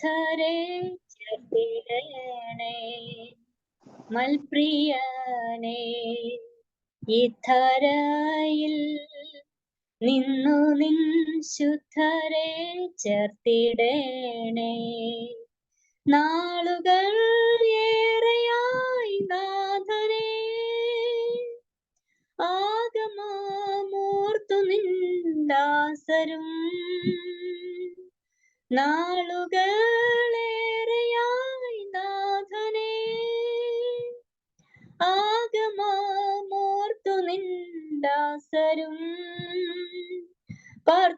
ശുദ്ധരെ ചേർത്തിടണേ മൽപ്രിയനെ ഇതരായിൽ നിന്നു നിൻ ശുദ്ധരെ ചേർത്തിടേണേ. നാളുകൾ ഏറെയായി നാഥനെ ആഗമൂർത്തു നിന്ദാസരും നാളുകളേറെയായി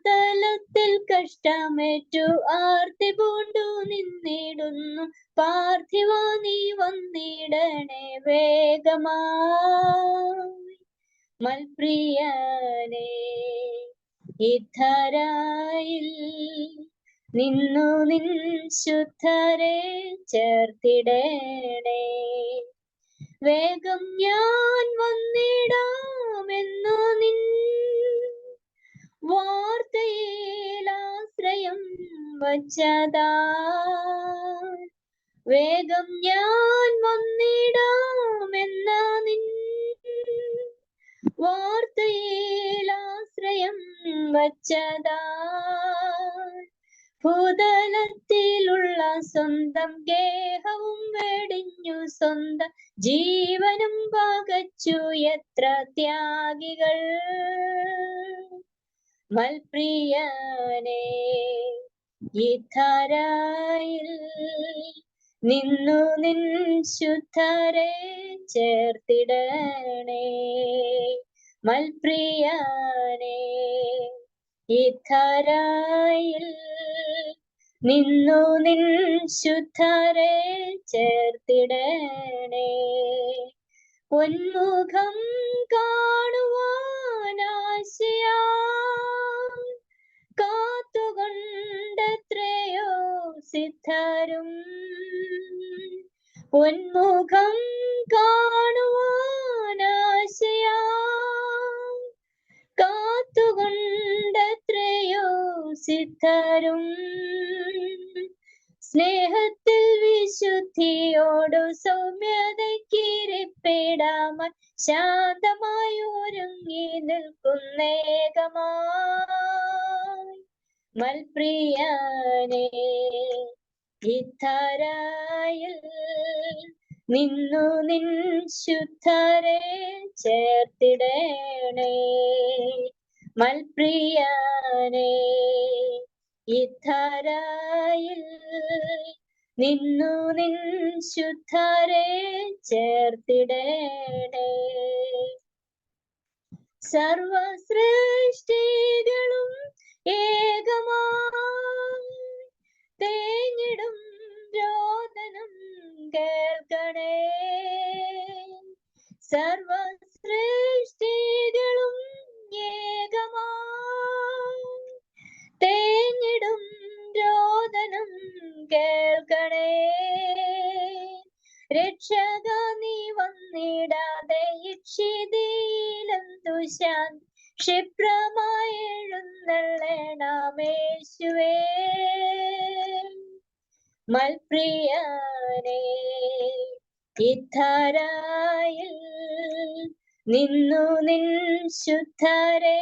പാർത്തലത്തിൽ കഷ്ടമേറ്റു ആർത്തി പൂണ്ടു നിന്നിടുന്നു. പാർത്ഥിവ നീ വന്നിടണേ വേഗമായി മൽപ്രിയനെ ഇധരായിൽ നിന്നു നിൻ ശുദ്ധരെ ചേർത്തിടണേ. വേഗം ഞാൻ വന്നിടാമെന്നു നിൻ വാർത്തയിൽ ആശ്രയം വച്ചതാ. വേഗം ഞാൻ വന്നിടാമെന്ന നിൻ വാർത്തയിലാശ്രയം വച്ചതാ. ഭൂതലത്തിലുള്ള സ്വന്തം ഗേഹവും വെടിഞ്ഞു സ്വന്തം ജീവനും പകച്ചു. എത്ര ത്യാഗികൾ. മൽപ്രിയനെ ഈ ധരായിൽ നിന്നു നിൻ ശുദ്ധരെ ചേർത്തിടണേ. മൽപ്രിയനെ ഈ ധരായിൽ നിന്നു നിൻ ശുദ്ധരെ ചേർത്തിടണേ. പൊന്മുഖം സിദ്ധരും പൊന്മുഖം കാണുവാനാശയാ. കാത്തുകൊണ്ടത്രയോ സിദ്ധരും സ്നേഹത്തിൽ വിശുദ്ധിയോടു സൗമ്യതയ്ക്കിരിപ്പിടാമായി ശാന്തമായി ഒരുങ്ങി നിൽക്കുന്നേകമായി മൽപ്രിയനെ ഇത്തരായിൽ നിന്നു നിൻ ശുദ്ധരെ ചേർത്തിടണേ. മൽപ്രിയാനേ ഇത്തരായിൽ നിന്നു നിൻ ശുദ്ധരെ ചേർത്തിടണേ. സർവസൃഷ്ടികളും ഏകമായി തേഞ്ഞിടും രോദനം കേൾക്കണേ. സർവശ്രേഷ്ഠികളും ഏകമായി തേഞ്ഞിടും രോദനം കേൾക്കണേ. രക്ഷക നീ വന്നിടാതെ ഇക്ഷിതിയിലെന്തു ശാന്തി ക്ഷിപ്രമായി എഴുന്നള്ളണമേശുവേ മൽപ്രിയനെ ഇത്തരായിൽ നിന്നു നിൻ ശുദ്ധരെ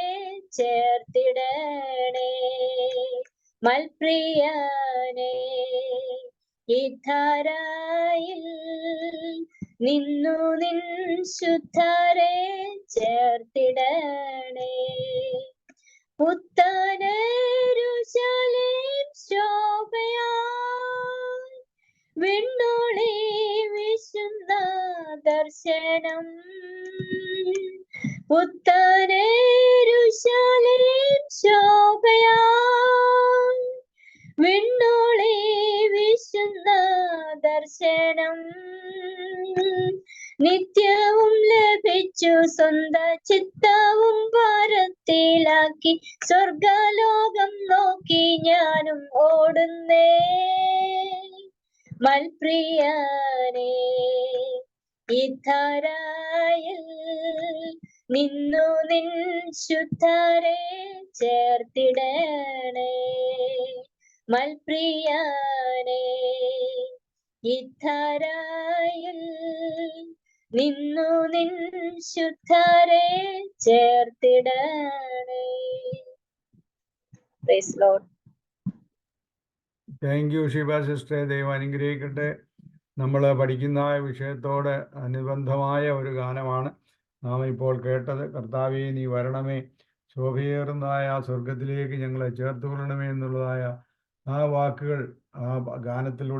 ചേർത്തിടണേ. മൽപ്രിയനെ ഇത്തരായിൽ നിന്നു നിൻ ശുദ്ധരെ ചേർത്തിടണേ ദർശനം. പുത്തനരുശലേം ശോഭയാ. വിണ്ണോളി വിശുന്ന ദർശനം. നിത്യവും ലഭിച്ചു സ്വന്ത ചിത്തവും ഭാരത്തിലാക്കി സ്വർഗലോകം നോക്കി ഞാനും ഓടുന്നേ. മൽപ്രിയനെ ഇത്തരായിൽ നിന്നു നിൻ ശുദ്ധരെ ചേർത്തിടണേ. മൽപ്രിയനെ ഇത്തരായിൽ നിന്നു നിൻ ശുദ്ധരെ ചേർത്തിടണേ. താങ്ക് യു ശിവ സിസ്റ്ററെ ദൈവം അനുഗ്രഹിക്കട്ടെ. നമ്മൾ പഠിക്കുന്ന വിഷയത്തോട് അനുബന്ധമായ ഒരു ഗാനമാണ് നാം ഇപ്പോൾ കേട്ടത്. കർത്താവെ നീ വരണമേ. ശോഭയേറുന്നതായ ആ സ്വർഗത്തിലേക്ക് ഞങ്ങളെ ചേർത്തുകൊള്ളണമേ എന്നുള്ളതായ ആ വാക്കുകൾ ആ ഗാനത്തിലൂടെ